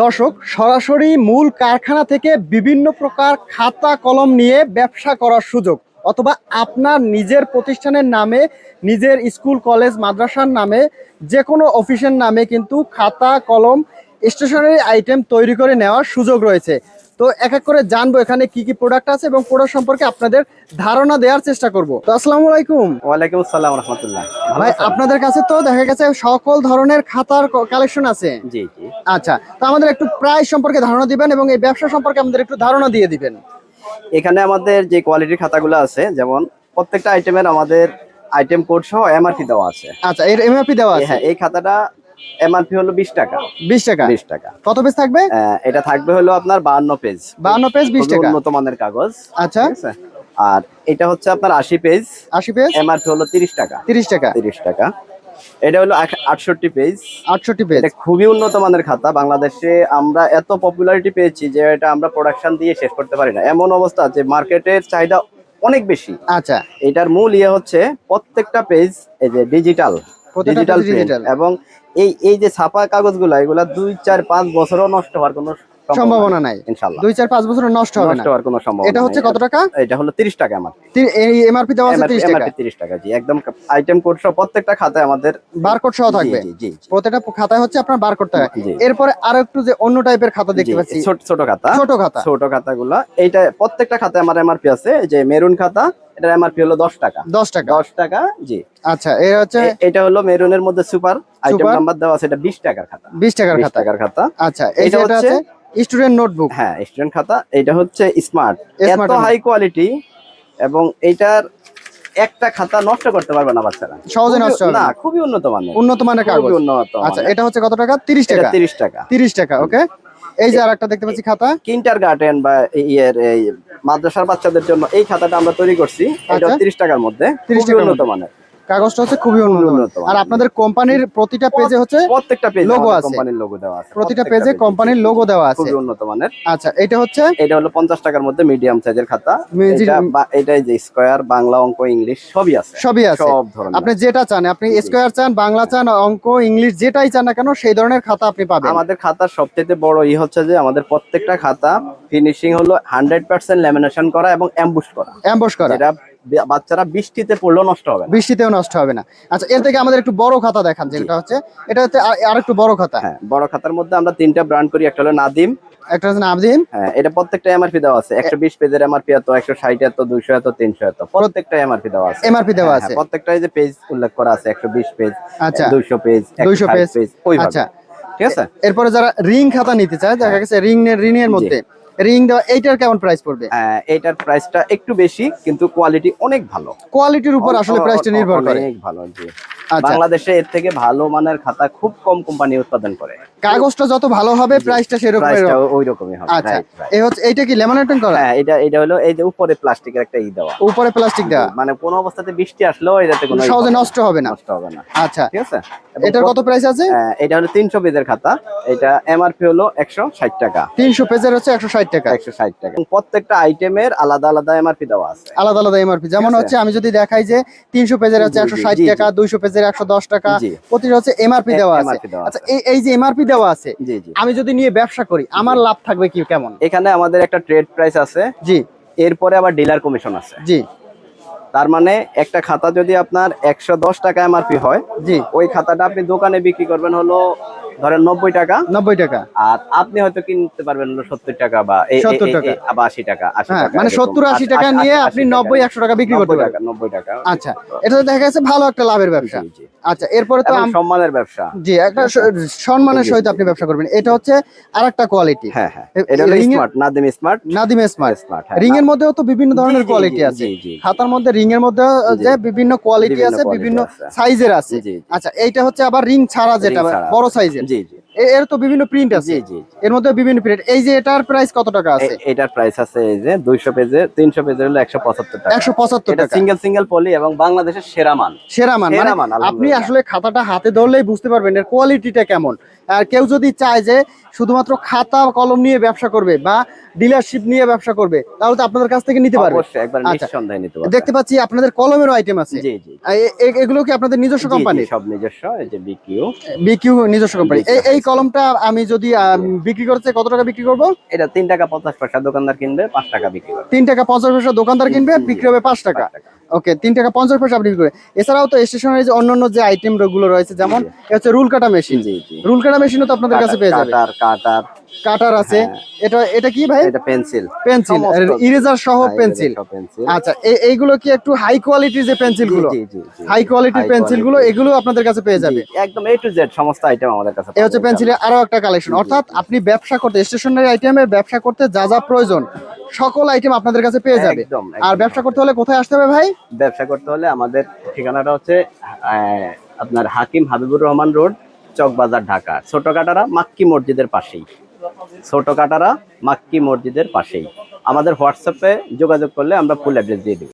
দর্শক, সরাসরি মূল কারখানা থেকে বিভিন্ন প্রকার খাতা কলম নিয়ে ব্যবসা করার সুযোগ, অথবা আপনার নিজের প্রতিষ্ঠানের নামে, নিজের স্কুল, কলেজ, মাদ্রাসার নামে যে কোনো অফিসের নামে কিন্তু খাতা, কলম, স্টেশনারি আইটেম তৈরি করে নেওয়ার সুযোগ রয়েছে। তো এক এক করে জানব এখানে কি কি প্রোডাক্ট আছে এবং প্রোডাক্ট সম্পর্কে আপনাদের ধারণা দেওয়ার চেষ্টা করব। তো আসসালামু আলাইকুম। ওয়ালাইকুম আসসালাম রহমতুল্লাহ। ভাই আপনাদের কাছে তো দেখা গেছে সকল ধরনের খাতার কালেকশন আছে। জি জি। আচ্ছা তো আমাদের একটু প্রাইস সম্পর্কে ধারণা দিবেন এবং এই ব্যবসা সম্পর্কে আমাদের একটু ধারণা দিয়ে দিবেন। এখানে আমাদের যে কোয়ালিটির খাতাগুলো আছে যেমন প্রত্যেকটা আইটেমের আমাদের আইটেম কোড সহ এমআরপি দেওয়া আছে। আচ্ছা এর এমআরপি দেওয়া আছে। হ্যাঁ এই খাতাটা এমআরপি হলো বিশ টাকা। বিশ টাকা? বিশ টাকা। কত পেজ থাকবে? এটা থাকবে হলো আপনার বাহান্ন পেজ বান্ন পেজ বিশ খুবই টাকা। উন্নত মানের কাগজ। আচ্ছা। আর এটা হচ্ছে আপনার আশি পেজ আশি পেজ এমআরপি হলো তিরিশ টাকা। তিরিশ টাকা। তিরিশ টাকা। এটা হলো আটষট্টি পেজ আটষট্টি পেজ এটা খুবই উন্নত মানের খাতা। বাংলাদেশে আমরা এত পপুলারিটি পেয়েছি যে এটা আমরা প্রোডাকশন দিয়ে শেষ করতে পারি না। এমন অবস্থা যে মার্কেটের চাহিদা অনেক বেশি। আচ্ছা। এটার মূল ইয়ে হচ্ছে প্রত্যেকটা পেজ এই যে ডিজিটাল ডিজিটাল এবং এই এই যে ছাপা কাগজগুলো এগুলা দুই চার পাঁচ বছরও নষ্ট হওয়ার কোনো সম্ভাবনা নাই ইনশাল্লাহ দুই চার পাঁচ বছর নষ্ট হবে নষ্ট না। হওয়ার কোনো সম্ভাবনা এটা হচ্ছে কত টাকা? এটা হলো তিরিশ টাকা আমার এই এমআরপি দেওয়া আছে তিরিশ টাকা। তিরিশ টাকা জি। একদম আইটেম কোড সহ প্রত্যেকটা খাতায় আমাদের বারকোড সহ থাকবে। জি, প্রত্যেকটা খাতায় হচ্ছে আপনার বারকোড টাকা জি। এরপরে আরও একটু যে অন্য টাইপের খাতা দেখতে পাচ্ছি। ছোট ছোট খাতা। ছোট খাতা। ছোট খাতাগুলো এইটা প্রত্যেকটা খাতায় আমার এমআরপি আছে। এই যে মেরুন খাতা এটার এমআরপি হলো দশ টাকা। দশ টাকা। দশ টাকা জি। আচ্ছা এর হচ্ছে এটা হলো মেরুনের মধ্যে সুপার আইটেম নাম্বার দেওয়া আছে এটা বিশ টাকার খাতা। বিশ টাকার খাতা। টাকার খাতা। আচ্ছা এটা হচ্ছে- স্টুডেন্ট নোটবুক হ্যাঁ স্টুডেন্ট খাতা। এটা হচ্ছে স্মার্ট এত হাই কোয়ালিটি এবং এইটার একটা খাতা নষ্ট করতে পারবে না বাচ্চারা। সহজে নষ্ট হবে না খুবই উন্নত মানের। উন্নত মানের কাগজ। উন্নত আচ্ছা এটা হচ্ছে কত টাকা? তিরিশ এটা টাকা। তিরিশ টাকা। তিরিশ টাকা ওকে? এই যে আরেকটা দেখতে পাচ্ছি খাতা। কিন্টার গার্ডেন বা ইয়ের এই মাদ্রাসার বাচ্চাদের জন্য এই খাতাটা আমরা তৈরি করছি। এটা আচ্ছা। তিরিশ টাকার মধ্যে। 30 খুবই উন্নত মানের। কাগজটা হচ্ছে খুবই উন্নত আর আপনাদের কোম্পানির প্রতিটা পেজে হচ্ছে প্রত্যেকটা পেজে logo আছে। কোম্পানির লোগো দেওয়া আছে। প্রতিটা পেজে কোম্পানির লোগো দেওয়া আছে। খুবই উন্নত মানের। আচ্ছা এটা হচ্ছে? এটা হলো পঞ্চাশ টাকার মধ্যে মিডিয়াম সাইজের খাতা। এটা যে স্কয়ার বাংলা অঙ্ক ইংলিশ সবই আছে। সবই আছে। সব ধরনের। আপনি যেটা চান আপনি। স্কোয়ার চান বাংলা চান অঙ্ক ইংলিশ যেটাই চান না কেন সেই ধরনের খাতা আপনি পাবেন। আমাদের খাতার সবচেয়ে বড় ই হচ্ছে যে আমাদের প্রত্যেকটা খাতা ফিনিশিং হলো হান্ড্রেড পার্সেন্ট লেমিনেশন করা এবং অ্যাম্বুশ করা। অ্যাম্বস করা। এটা বাচ্চারা বৃষ্টিতে পড়লেও নষ্ট হবে বৃষ্টিতেও নষ্ট হবে না। আচ্ছা এর থেকে আমাদের একটু বড় খাতা দেখান যেটা হচ্ছে এটা হচ্ছে আর- একটু বড় খাতা। হ্যাঁ বড় খাতার মধ্যে আমরা তিনটা ব্র্যান্ড করি একটা হলো নাদিম। একটা হচ্ছে হ্যাঁ এটা প্রত্যেকটা এমআরপি দেওয়া আছে। একশো বিশ পেজের এমআরপি এত একশো ষাট এত দুইশো এত তিনশো এত প্রত্যেকটা এমআরপি দেওয়া আছে। এমআরপি দেওয়া হ্যাঁ, আছে। হ্যাঁ, প্রত্যেকটাই যে পেজ উল্লেখ করা আছে একশো বিশ পেজ আচ্ছা। দুইশো পেজ 200 পেজ আচ্ছা। ঠিক আছে? এরপরে যারা রিং খাতা নিতে চায় দেখা গেছে রিং রিং এর মধ্যে রিং দেওয়া এইটার কেমন প্রাইস পড়বে? আহ, এইটার প্রাইসটা একটু বেশি কিন্তু কোয়ালিটি অনেক ভালো। কোয়ালিটির উপর আসলে প্রাইসটা নির্ভর করে। অনেক ভালো জি। বাংলাদেশে এর থেকে ভালো মানের খাতা খুব কম কোম্পানি উৎপাদন করে। কাগজটা যত ভালো হবে প্রাইসটা সেরকম ওই রকমই হবে। আচ্ছা. এই হচ্ছে এইটা কি লেমিনেটিং করা? হ্যাঁ এটা এটা হলো এই যে উপরে প্লাস্টিকের একটা ই দেওয়া। উপরে প্লাস্টিক দেওয়া। মানে কোন অবস্থাতে বৃষ্টি আসলেও এটাতে কোনো সহজে নষ্ট হবে না। নষ্ট হবে না। আচ্ছা। ঠিক আছে? এটার কত প্রাইস আছে? হ্যাঁ, এটা হলো তিনশো পেজের খাতা। এটা এমআরপি হলো একশো ষাট টাকা। তিনশো পেজের হচ্ছে একশো ষাট টাকা। একশো ষাট টাকা। প্রত্যেকটা আইটেমের আলাদা আলাদা এমআরপি দেওয়া আছে। আলাদা আলাদা এমআরপি যেমন হচ্ছে আমি যদি দেখাই যে তিনশো পেজের হচ্ছে জি, একশো জি, ষাট জি, জি। টাকা দুইশো পেজের একশো দশ টাকা। প্রতিটা হচ্ছে এমআরপি দেওয়া আছে। আচ্ছা এই যে এমআরপি দেওয়া আছে আমি যদি নিয়ে ব্যবসা করি আমার লাভ থাকবে কি কেমন? এখানে আমাদের একটা ট্রেড প্রাইস আছে। জি। এরপরে আবার ডিলার কমিশন আছে। জি। তার মানে একটা খাতা যদি আপনার একশো দশ টাকা এমআরপি হয় জি। ওই খাতাটা আপনি দোকানে বিক্রি করবেন হলো ধরেন নব্বই টাকা। নব্বই টাকা। আর আপনি হয়তো কিনতে পারবেন সত্তর টাকা বা এই- এই- 70 এই- টাকা। বা আশি টাকা হ্যাঁ মানে সত্তর আশি টাকা নিয়ে আপনি নব্বই একশো টাকা বিক্রি করতে পারবেন। নব্বই টাকা। আচ্ছা এটা তো দেখা যাচ্ছে ভালো একটা লাভের ব্যবসা। আচ্ছা এরপরে তো সম্মানের ব্যবসা। জি একটা সম্মানের সহিত আপনি ব্যবসা করবেন। এটা হচ্ছে আরেকটা কোয়ালিটি হ্যাঁ হ্যাঁ। এটা smart Nadim smart Nadim smart smart হ্যাঁ রিং এর মধ্যেও তো বিভিন্ন ধরনের কোয়ালিটি আছে। খাতার মধ্যে রিং এর মধ্যে যে বিভিন্ন কোয়ালিটি আছে বিভিন্ন সাইজের আছে। আচ্ছা এইটা হচ্ছে আবার রিং ছাড়া যেটা বড় সাইজের জি জি। এর তো বিভিন্ন প্রিন্ট আছে। জি জি এর মধ্যে বিভিন্ন প্রিন্ট এই যে এটার প্রাইস কত টাকা আছে? এটার প্রাইস আছে এই যে দুইশো পেজে 300 পেজে হলো একশো পঁচাত্তর টাকা। একশো পঁচাত্তর এটা টাকা। সিঙ্গেল সিঙ্গেল পলি এবং বাংলাদেশের সেরা মান। সেরা মান সেরা মানে মান, আপনি আসলে খাতাটা হাতে ধরলেই বুঝতে পারবেন এর কোয়ালিটিটা কেমন। আর কেউ যদি চায় যে শুধুমাত্র খাতা কলম নিয়ে ব্যবসা করবে বা ডিলারশিপ নিয়ে ব্যবসা করবে তাহলে তো আপনাদের কাছ থেকে নিতে পারবে। অবশ্যই একবার আচ্ছা। নিঃসন্দেহে নিতে পারবে। দেখতে পাচ্ছি আপনাদের কলমেরও আইটেম আছে। জি জি। এগুলো কি আপনাদের নিজস্ব কোম্পানি সব নিজস্ব এই যে বিকিউ বিকিউ নিজস্ব কোম্পানি এই কলমটা আমি যদি বিক্রি করতে কত টাকা বিক্রি করব? এটা তিন টাকা পঞ্চাশ পয়সা দোকানদার কিনবে পাঁচ টাকা বিক্রি করবে। তিন টাকা পঞ্চাশ পয়সা দোকানদার কিনবে বিক্রি হবে পাঁচ টাকা। ওকে তিন টাকা পঞ্চাশ পয়সা আপনি বিক্রি করে এছাড়াও তো স্টেশনারি যে অন্যান্য যে আইটেমগুলো রয়েছে যেমন হচ্ছে রুল কাটা মেশিন জি জি। রুল কাটা মেশিনও তো আপনাদের কাছে পেয়ে যাবে। কাটার কাটার। কাটার আছে। হ্যাঁ। এটা এটা কি ভাই? এটা পেন্সিল। পেন্সিল। ইরেজার সহ হ্যাঁ, পেন্সিল। পেন্সিল। আচ্ছা এইগুলো কি একটু হাই কোয়ালিটির যে পেন্সিলগুলো হাই কোয়ালিটির High পেন্সিলগুলো এগুলো আপনাদের কাছে পেয়ে যাবে। একদম এ টু জেড সমস্ত আইটেম আমাদের কাছে এই হচ্ছে। পেন্সিলের আরও একটা কালেকশন অর্থাৎ আপনি ব্যবসা করতে স্টেশনারি আইটেমের ব্যবসা করতে যা যা প্রয়োজন সকল আইটেম আপনাদের কাছে পেয়ে যাবে। একদম, আর ব্যবসা করতে হলে কোথায় আসতে হবে ভাই? ব্যবসা করতে হলে আমাদের ঠিকানাটা হচ্ছে আপনার হাকিম হাবিবুর রহমান রোড চকবাজার ঢাকা। ছোট কাটারা মাক্কি মসজিদের পাশেই। ছোট কাটারা মাক্কি মসজিদের পাশেই। আমাদের হোয়াটসঅ্যাপে যোগাযোগ করলে আমরা ফুল অ্যাড্রেস দিয়ে দিই